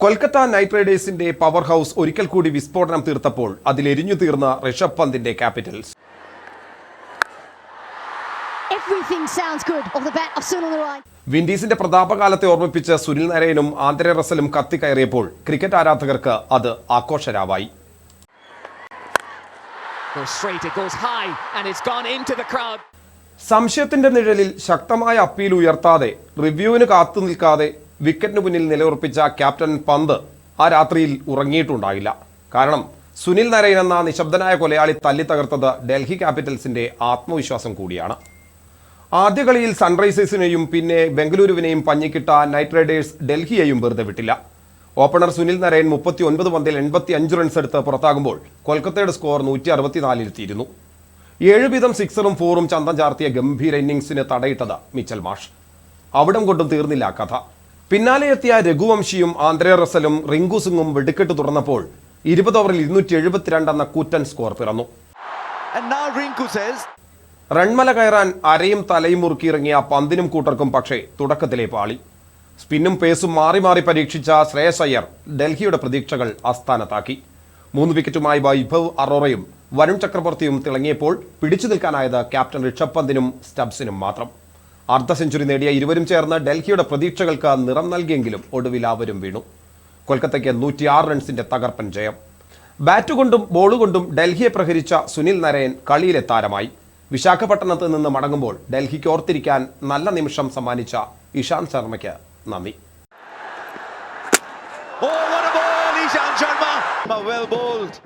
Kolkata night റൈഡേഴ്സിന്റെ power house ഒരിക്കൽ കൂടി വിസ്ഫോടനം തീർത്തപ്പോൾ അതിലെരിഞ്ഞു തീർന്ന ഋഷഭ് പന്തിന്റെ ക്യാപിറ്റൽസ്. വിൻഡീസിന്റെ പ്രതാപകാലത്തെ ഓർമ്മിപ്പിച്ച സുനിൽ നരയനും ആന്ധ്ര റസലും കത്തിക്കയറിയപ്പോൾ ക്രിക്കറ്റ് ആരാധകർക്ക് അത് ആഘോഷരാവായി. സംശയത്തിന്റെ നിഴലിൽ ശക്തമായ അപ്പീൽ ഉയർത്താതെ റിവ്യൂവിന് കാത്തു നിൽക്കാതെ വിക്കറ്റിന് മുന്നിൽ നിലയുറപ്പിച്ച ക്യാപ്റ്റൻ പന്ത് ആ രാത്രിയിൽ ഉറങ്ങിയിട്ടുണ്ടാകില്ല കാരണം സുനിൽ നരയൻ എന്ന നിശബ്ദനായ കൊലയാളി തല്ലി തകർത്തത് ഡൽഹി ക്യാപിറ്റൽസിന്റെ ആത്മവിശ്വാസം കൂടിയാണ്. ആദ്യ കളിയിൽ സൺറൈസേഴ്സിനെയും പിന്നെ ബംഗളൂരുവിനെയും പഞ്ഞിക്കിട്ട നൈറ്റ് റൈഡേഴ്സ് ഡൽഹിയെയും വെറുതെ വിട്ടില്ല. ഓപ്പണർ സുനിൽ നരയൻ മുപ്പത്തി ഒൻപത് പന്തിൽ എൺപത്തി അഞ്ച് റൺസ് എടുത്ത് പുറത്താകുമ്പോൾ കൊൽക്കത്തയുടെ സ്കോർ നൂറ്റി അറുപത്തിനാലിലെത്തിയിരുന്നു ഏഴ് വീതം സിക്സറും ഫോറും ചന്തം ചാർത്തിയ ഗംഭീര ഇന്നിംഗ്സിന് തടയിട്ടത് മിച്ചൽ മാഷ്. അവിടം കൊണ്ടും തീർന്നില്ല കഥ. പിന്നാലെ എത്തിയ രഘുവംശിയും ആന്ധ്ര റസലും റിങ്കു സിംഗും വെടിക്കെട്ട് തുറന്നപ്പോൾ ഇരുപത് ഓവറിൽ ഇരുന്നൂറ്റി എഴുപത്തിരണ്ട് എന്ന കൂറ്റൻ സ്കോർ പിറന്നു. റൺമല കയറാൻ അരയും തലയും മുറുക്കിയിറങ്ങിയ പന്തിനും കൂട്ടർക്കും പക്ഷേ തുടക്കത്തിലെ പാളി. സ്പിന്നും പേസും മാറി മാറി പരീക്ഷിച്ച ശ്രേയസ് അയ്യർ ഡൽഹിയുടെ പ്രതീക്ഷകൾ ആസ്ഥാനത്താക്കി. മൂന്ന് വിക്കറ്റുമായി വൈഭവ് അറോറയും വരുൺ ചക്രവർത്തിയും തിളങ്ങിയപ്പോൾ പിടിച്ചു നിൽക്കാനായത് ക്യാപ്റ്റൻ ഋഷഭ് പന്തിനും സ്റ്റബ്സിനും മാത്രം. അർദ്ധ സെഞ്ചുറി നേടിയ ഇരുവരും ചേർന്ന് ഡൽഹിയുടെ പ്രതീക്ഷകൾക്ക് നിറം നൽകിയെങ്കിലും ഒടുവിൽ അവരും വീണു കൊൽക്കത്തയ്ക്ക് നൂറ്റിയാറ് റൺസിന്റെ തകർപ്പൻ ജയം ബാറ്റ് കൊണ്ടും ബോൾ കൊണ്ടും ഡൽഹിയെ പ്രഹരിച്ച സുനിൽ നരയൻ കളിയിലെ താരമായി വിശാഖപട്ടണത്ത് നിന്ന് മടങ്ങുമ്പോൾ ഡൽഹിക്ക് ഓർത്തിരിക്കാൻ നല്ല നിമിഷം സമ്മാനിച്ച ഇഷാന്ത് ശർമ്മയ്ക്ക് നന്ദി Oh! Well bowled.